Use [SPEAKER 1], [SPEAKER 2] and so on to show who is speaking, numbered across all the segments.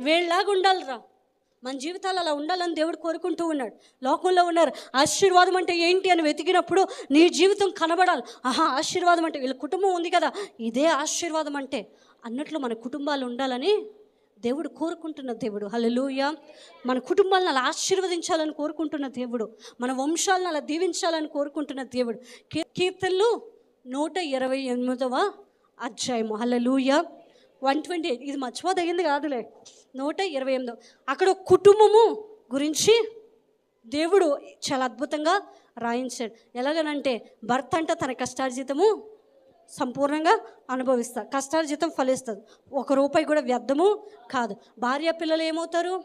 [SPEAKER 1] వీళ్ళలాగా ఉండాలిరా. మన జీవితాలు అలా ఉండాలని దేవుడు కోరుకుంటూ ఉన్నాడు. లోకంలో ఉన్నారు ఆశీర్వాదం అంటే ఏంటి అని వెతికినప్పుడు నీ జీవితం కనబడాలి. ఆహా ఆశీర్వాదం అంటే వీళ్ళ కుటుంబం ఉంది కదా ఇదే ఆశీర్వాదం అంటే అన్నట్లు మన కుటుంబాలు ఉండాలని దేవుడు కోరుకుంటున్న దేవుడు. హలలుయ మన కుటుంబాలను అలా ఆశీర్వదించాలని కోరుకుంటున్న దేవుడు. మన వంశాలను అలా దీవించాలని కోరుకుంటున్న దేవుడు. కీర్తనలు నూట ఇరవై ఎనిమిదవ అధ్యాయము. హల్లెలూయా. వన్ ట్వంటీ ఎయిట్ ఇది మర్చిపోదగింది కాదులే. నూట ఇరవై ఎనిమిది. అక్కడ కుటుంబము గురించి దేవుడు చాలా అద్భుతంగా రాయించాడు. ఎలాగనంటే భర్త అంటే తన కష్టార్జితము సంపూర్ణంగా అనుభవిస్తారు కష్టార్జితం ఫలిస్తుంది. ఒక రూపాయి కూడా వ్యర్థము కాదు. భార్య పిల్లలు ఏమవుతారు?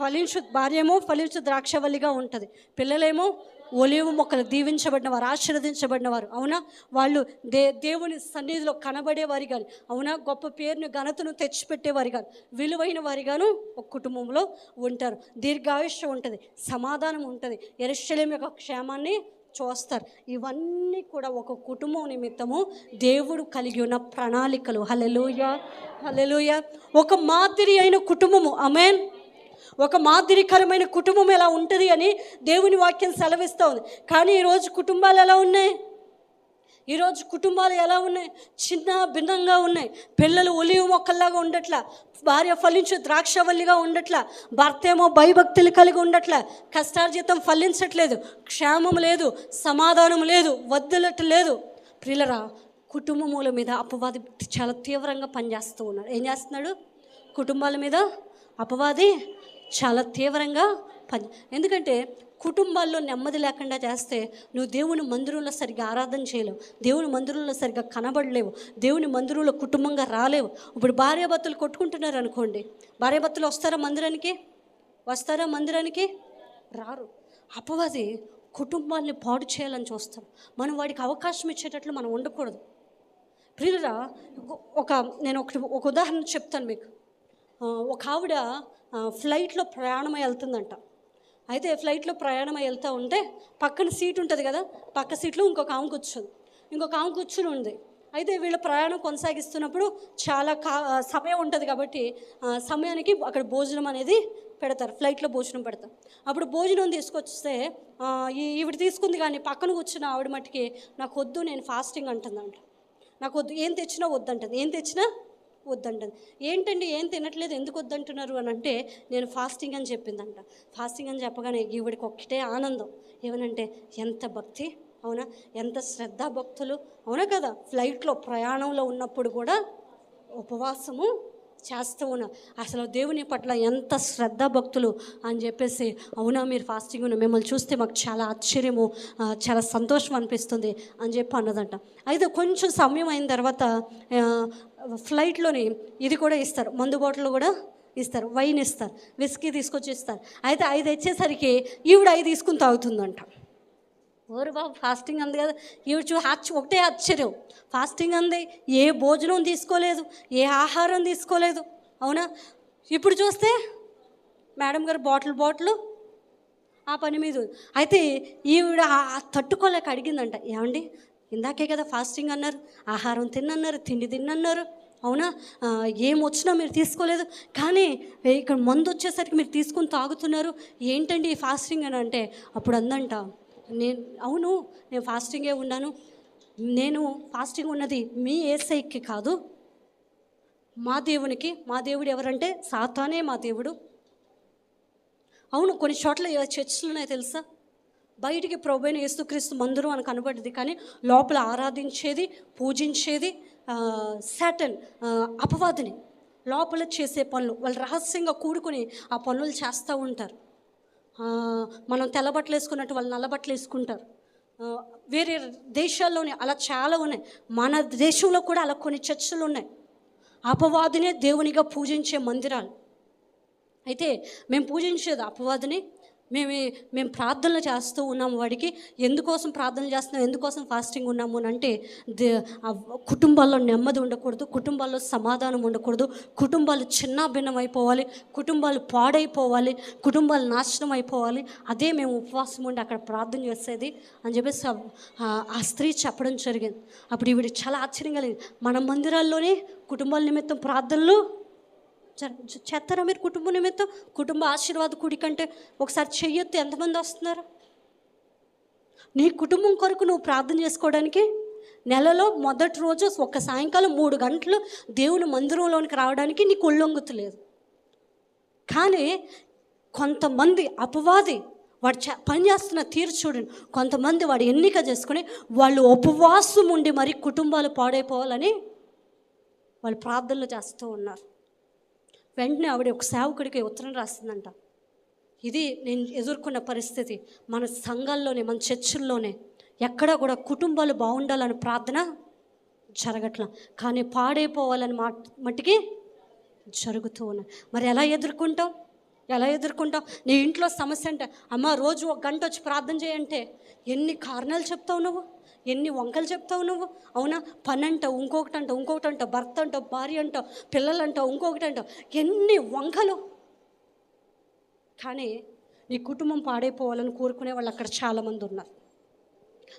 [SPEAKER 1] ఫలించు భార్య ఏమో ఫలించు ద్రాక్షవల్లిగా ఉంటుంది. పిల్లలేమో ఒలివ మొక్కలు దీవించబడిన వారు ఆశీర్వదించబడిన వారు అవునా? వాళ్ళు దే దేవుని సన్నిధిలో కనబడేవారు కానీ అవునా? గొప్ప పేరును ఘనతను తెచ్చిపెట్టేవారు కానీ విలువైన వారిగాను ఒక కుటుంబంలో ఉంటారు. దీర్ఘాయుష్యం ఉంటుంది సమాధానం ఉంటుంది. ఎరుశలేం యొక్క క్షేమాన్ని చూస్తారు. ఇవన్నీ కూడా ఒక కుటుంబం నిమిత్తము దేవుడు కలిగి ఉన్న ప్రణాళికలు. హలెలుయ హలెలుయ ఒక మాదిరి అయిన కుటుంబము. అమెన్ ఒక మాదిరికరమైన కుటుంబం ఎలా ఉంటుంది అని దేవుని వాక్యం సెలవిస్తూ ఉంది కానీ ఈరోజు కుటుంబాలు ఎలా ఉన్నాయి? ఈరోజు కుటుంబాలు ఎలా ఉన్నాయి? చిన్న భిన్నంగా ఉన్నాయి. పిల్లలు ఒలివ మొక్కల్లాగా ఉండట్లా. భార్య ఫలించు ద్రాక్షవల్లిగా ఉండట్లా. భర్త ఏమో భయభక్తులు కలిగి ఉండట్లా. కష్టార్జితం ఫలించట్లేదు. క్షేమం లేదు. సమాధానం లేదు. వద్దులట లేదు. ప్రిలరా కుటుంబముల మీద అపవాది చాలా తీవ్రంగా పనిచేస్తూ ఉన్నాడు ఏం చేస్తున్నాడు? కుటుంబాల మీద అపవాది చాలా తీవ్రంగా పని ఎందుకంటే కుటుంబాల్లో నెమ్మది లేకుండా చేస్తే నువ్వు దేవుని మందిరంలో సరిగ్గా ఆరాధన చేయలేవు. దేవుని మందిరంలో సరిగ్గా కనబడలేవు. దేవుని మందిరంలో కుటుంబంగా రాలేవు. ఇప్పుడు భార్యాభర్తలు కొట్టుకుంటున్నారు అనుకోండి. భార్యాభర్తలు వస్తారా మందిరానికి? వస్తారా మందిరానికి? రారు. అపవాది కుటుంబాన్ని పాడు చేయాలని చూస్తాం. మనం వాడికి అవకాశం ఇచ్చేటట్లు మనం ఉండకూడదు. ప్రియులరా ఒక నేను ఒక ఒక ఉదాహరణ చెప్తాను మీకు. ఒక ఆవిడ ఫ్లైట్లో ప్రయాణం వెళ్తుందంట. అయితే ఫ్లైట్లో ప్రయాణం వెళ్తూ ఉంటే పక్కన సీట్ ఉంటుంది కదా పక్క సీట్లో ఇంకొక ఆమె కూర్చుంది. ఇంకొక ఆమె కూర్చుని ఉంది. అయితే వీళ్ళ ప్రయాణం కొనసాగిస్తున్నప్పుడు చాలా కా సమయం ఉంటుంది కాబట్టి సమయానికి అక్కడ భోజనం అనేది పెడతారు ఫ్లైట్లో భోజనం పెడతారు. అప్పుడు భోజనం తీసుకొస్తే ఈ ఈవిడ తీసుకుంది కానీ పక్కన కూర్చున్న ఆవిడ మట్టుకి నాకు వద్దు నేను ఫాస్టింగ్ అంటుందంట. నాకు వద్దు ఏం తెచ్చినా వద్దంటది. ఏం తెచ్చినా వద్దంటది. ఏంటండి ఏం తినట్లేదు ఎందుకు వద్దంటున్నారు అని అంటే నేను ఫాస్టింగ్ అని చెప్పిందంట. ఫాస్టింగ్ అని చెప్పగానే ఈవిడికి ఒక్కటే ఆనందం. ఏమనంటే ఎంత భక్తి అవునా? ఎంత శ్రద్ధా భక్తులు అవునా కదా? ఫ్లైట్లో ప్రయాణంలో ఉన్నప్పుడు కూడా ఉపవాసము చేస్తూ ఉన్నాం. అసలు దేవుని పట్ల ఎంత శ్రద్ధ భక్తులు అని చెప్పేసి అవునా మీరు ఫాస్టింగ్ ఉన్న మిమ్మల్ని చూస్తే మాకు చాలా ఆశ్చర్యము చాలా సంతోషం అనిపిస్తుంది అని చెప్పి అన్నదంట. అయితే కొంచెం సమయం అయిన తర్వాత ఫ్లైట్లోని ఇది కూడా ఇస్తారు. మందు బాటిల్ కూడా ఇస్తారు. వైన్ ఇస్తారు. విస్కీ తీసుకొచ్చి ఇస్తారు. అయితే ఐదు వచ్చేసరికి ఈవిడ ఐదు తీసుకుని తాగుతుందంట. ఓరు బాబు ఫాస్టింగ్ అంది కదా. ఈవిడ చూ ఆశ్చ- ఒకటే ఆశ్చర్యం. ఫాస్టింగ్ అంది ఏ భోజనం తీసుకోలేదు ఏ ఆహారం తీసుకోలేదు అవునా? ఇప్పుడు చూస్తే మేడం గారు బాటిల్ బాటిల్ ఆ పని మీద అయితే ఈవిడ తట్టుకోలేక అడిగిందంట ఏమండి ఇందాకే కదా ఫాస్టింగ్ అన్నారు ఆహారం తిన్నన్నారు తిండి తిన్నన్నారు అవునా? ఏం వచ్చినా మీరు తీసుకోలేదు కానీ ఇక్కడ మందు వచ్చేసరికి మీరు తీసుకొని తాగుతున్నారు ఏంటండి ఈ ఫాస్టింగ్ అని అంటే అప్పుడు అందంట నేను అవును నేను ఫాస్టింగే ఉన్నాను. నేను ఫాస్టింగ్ ఉన్నది మీ ఏసైకి కాదు. మా దేవునికి మా దేవుడు ఎవరంటే సాతానే మా దేవుడు. అవును కొన్ని చోట్ల ఏ ఉన్నాయి తెలుసా? బయటికి ప్రభైన యేసుక్రీస్తు మందిరం అని కనబడింది. కానీ లోపల ఆరాధించేది పూజించేది శాటన్ అపవాదిని. లోపల చేసే పనులు వాళ్ళు రహస్యంగా కూడుకొని ఆ పనులు చేస్తూ ఉంటారు. మనం తెల్ల బట్టలు వేసుకున్నట్టు వాళ్ళు నల్ల బట్టలు వేసుకుంటారు వేరే దేశాల్లోనే అలా చాలా ఉన్నాయి. మన దేశంలో కూడా అలా కొన్ని చర్చలు ఉన్నాయి. అపవాదినే దేవునిగా పూజించే మందిరాలు. అయితే మేము పూజించేది అపవాదిని మేము మేము ప్రార్థనలు చేస్తూ ఉన్నాము వాడికి. ఎందుకోసం ప్రార్థనలు చేస్తున్నాం ఎందుకోసం ఫాస్టింగ్ ఉన్నాము అని అంటే దే కుటుంబాల్లో నెమ్మది ఉండకూడదు కుటుంబాల్లో సమాధానం ఉండకూడదు కుటుంబాలు చిన్న భిన్నం అయిపోవాలి కుటుంబాలు పాడైపోవాలి కుటుంబాలు నాశనం అయిపోవాలి. అదే మేము ఉపవాసం ఉండి అక్కడ ప్రార్థన చేసేది అని చెప్పేసి ఆ- స్త్రీ చెప్పడం జరిగింది. అప్పుడు ఈవిడ చాలా ఆశ్చర్యం కలిగింది. మన మందిరాల్లోనే కుటుంబాల నిమిత్తం ప్రార్థనలు చేస్తారా మీరు కుటుంబ నిమిత్తం? కుటుంబ ఆశీర్వాద కుడి కంటే ఒకసారి చెయ్యొద్దు. ఎంతమంది వస్తున్నారు? నీ కుటుంబం కొరకు నువ్వు ప్రార్థన చేసుకోవడానికి నెలలో మొదటి రోజు ఒక సాయంకాలం మూడు గంటలు దేవుని మందిరంలోనికి రావడానికి నీకు ఒళ్ళొంగుతలేదు కానీ కొంతమంది అపవాది వాడు చ పని చేస్తున్న తీరు చూడండి. కొంతమంది వాడు ఎన్నిక చేసుకుని వాళ్ళు ఉపవాసం ఉండి మరి కుటుంబాలు పాడైపోవాలని వాళ్ళు ప్రార్థనలు చేస్తూ ఉన్నారు. వెంటనే ఆవిడ ఒక సేవకుడికి ఉత్తరం రాసిందంట. ఇది నేను ఎదుర్కొన్న పరిస్థితి. మన సంఘాల్లోనే మన చర్చిల్లోనే ఎక్కడా కూడా కుటుంబాలు బాగుండాలని ప్రార్థన జరగట్ల. కానీ పాడైపోవాలని మా మట్టికి జరుగుతూ ఉన్నాయి. మరి ఎలా ఎదుర్కొంటాం? ఎలా ఎదుర్కొంటాం? నీ ఇంట్లో సమస్య అంటే అమ్మ రోజు ఒక గంట వచ్చి ప్రార్థన చేయంటే ఎన్ని కారణాలు చెప్తావు నువ్వు? ఎన్ని వంకలు చెప్తావు నువ్వు? అవునా? పని అంటావు ఇంకొకటి అంటావు ఇంకొకటి అంటావు భర్త అంటావు భార్య అంటావు పిల్లలు అంటావు ఇంకొకటి అంటావు ఎన్ని వంకలు? కానీ నీ కుటుంబం పాడైపోవాలని కోరుకునే వాళ్ళు అక్కడ చాలామంది ఉన్నారు.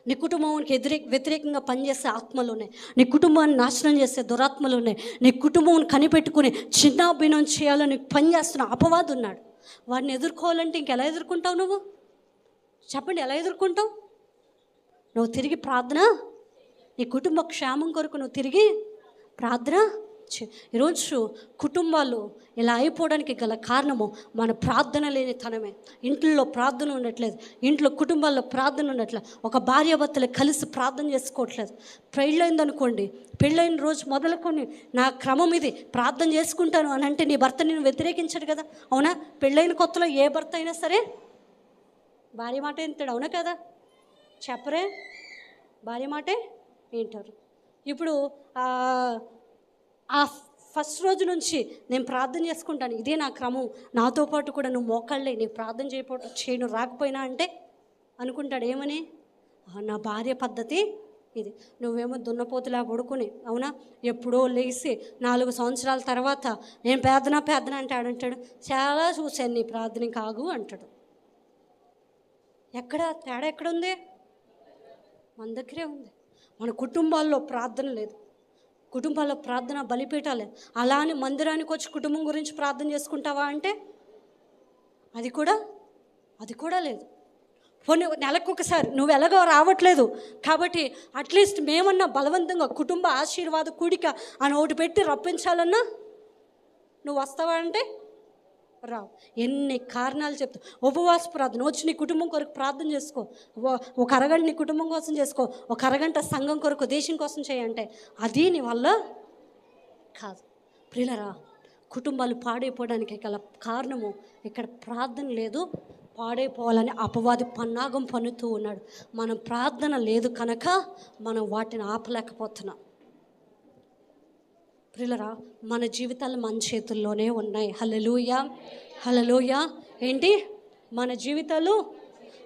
[SPEAKER 1] నీ కుటుంబానికి ఎదురే వ్యతిరేకంగా పనిచేసే ఆత్మలు ఉన్నాయి నీ కుటుంబాన్ని నాశనం చేసే దురాత్మలు ఉన్నాయి నీ కుటుంబం కనిపెట్టుకుని చిన్నాభినం చేయాలని పనిచేస్తున్న అపవాదు ఉన్నాడు వాడిని ఎదుర్కోవాలంటే ఇంకెలా ఎదుర్కొంటావు నువ్వు? చెప్పండి ఎలా ఎదుర్కొంటావు? నువ్వు తిరిగి ప్రార్థన. నీ కుటుంబ క్షేమం కొరకు నువ్వు తిరిగి ప్రార్థన చే ఈరోజు కుటుంబాలు ఇలా అయిపోవడానికి గల కారణము మన ప్రార్థన లేని తనమే. ఇంట్లో ప్రార్థన ఉండట్లేదు ఇంట్లో కుటుంబాల్లో ప్రార్థన ఉండట్లేదు ఒక భార్యాభర్తలు కలిసి ప్రార్థన చేసుకోవట్లేదు. పెళ్ళైందనుకోండి పెళ్ళైన రోజు మొదలుకొని నా క్రమం ఇది ప్రార్థన చేసుకుంటాను అని అంటే నీ భర్త నేను వ్యతిరేకించాడు కదా అవునా? పెళ్ళైన కొత్తలో ఏ భర్త అయినా సరే భార్య మాట వింటాడు అవునా కదా? చెప్పరే? భార్య మాటే? వింటారు. ఇప్పుడు ఆ, ఫస్ట్ రోజు నుంచి నేను ప్రార్థన చేసుకుంటాను. ఇదే నా క్రమం. నాతో పాటు కూడా నువ్వు మోకాళ్ళే నీ ప్రార్థన చేయపో చేయను రాకపోయినా అంటే? అనుకుంటాడు. ఏమని? నా భార్య పద్ధతి ఇది. నువ్వేమో దున్నపోతులా పడుకుని అవునా? ఎప్పుడో లేచి నాలుగు సంవత్సరాల తర్వాత నేను పేదన పేదన అంటే ఆడంటాడు చాలా చూశాను నీ ప్రార్థన కాగు అంటాడు. ఎక్కడ? తేడా ఎక్కడుంది? మన దగ్గరే ఉంది. మన కుటుంబాల్లో ప్రార్థన లేదు. కుటుంబాల్లో ప్రార్థన బలిపీఠాలే అలా అని మందిరానికి వచ్చి కుటుంబం గురించి ప్రార్థన చేసుకుంటావా అంటే అది కూడా అది కూడా లేదు. పోనీ నెలకు ఒకసారి నువ్వు ఎలాగో రావట్లేదు. కాబట్టి అట్లీస్ట్ మేమన్నా బలవంతంగా కుటుంబ ఆశీర్వాద కూడిక అని ఒకటి పెట్టి రప్పించాలన్నా నువ్వు వస్తావా అంటే రావు ఎన్ని కారణాలు చెప్తావు ఉపవాస ప్రార్థన. వచ్చి నీ కుటుంబం కొరకు ప్రార్థన చేసుకో. ఒక అరగంట నీ కుటుంబం కోసం చేసుకో. ఒక అరగంట సంఘం కొరకు దేశం కోసం చేయంటే అది నీ వల్ల కాదు. ప్రియులరా కుటుంబాలు పాడైపోవడానికి గల కారణము ఇక్కడ ప్రార్థన లేదు. పాడైపోవాలని అపవాది పన్నాగం పన్నుతూ ఉన్నాడు. మనం ప్రార్థన లేదు కనుక మనం వాటిని ఆపలేకపోతున్నాం. ప్రిలరా మన జీవితాలు మన చేతుల్లోనే ఉన్నాయి. హలలుయ హలలుయ ఏంటి? మన జీవితాలు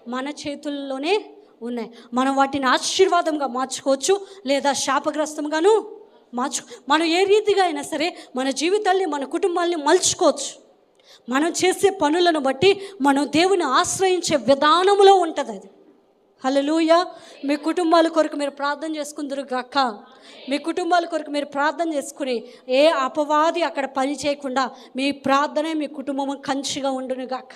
[SPEAKER 1] మన చేతుల్లోనే ఉన్నాయి. మనం వాటిని ఆశీర్వాదంగా మార్చుకోవచ్చు లేదా శాపగ్రస్తంగాను మార్చు మనం ఏ రీతిగా అయినా సరే మన జీవితాల్ని మన కుటుంబాల్ని మలుచుకోవచ్చు. మనం చేసే పనులను బట్టి మనం దేవుని ఆశ్రయించే విధానంలో ఉంటుంది అది హలలుయ మీ కుటుంబాల కొరకు మీరు ప్రార్థన చేసుకుందరు గాక. మీ కుటుంబాల కొరకు మీరు ప్రార్థన చేసుకుని ఏ అపవాది అక్కడ పని చేయకుండా మీ ప్రార్థనే మీ కుటుంబం కంచిగా ఉండును గాక.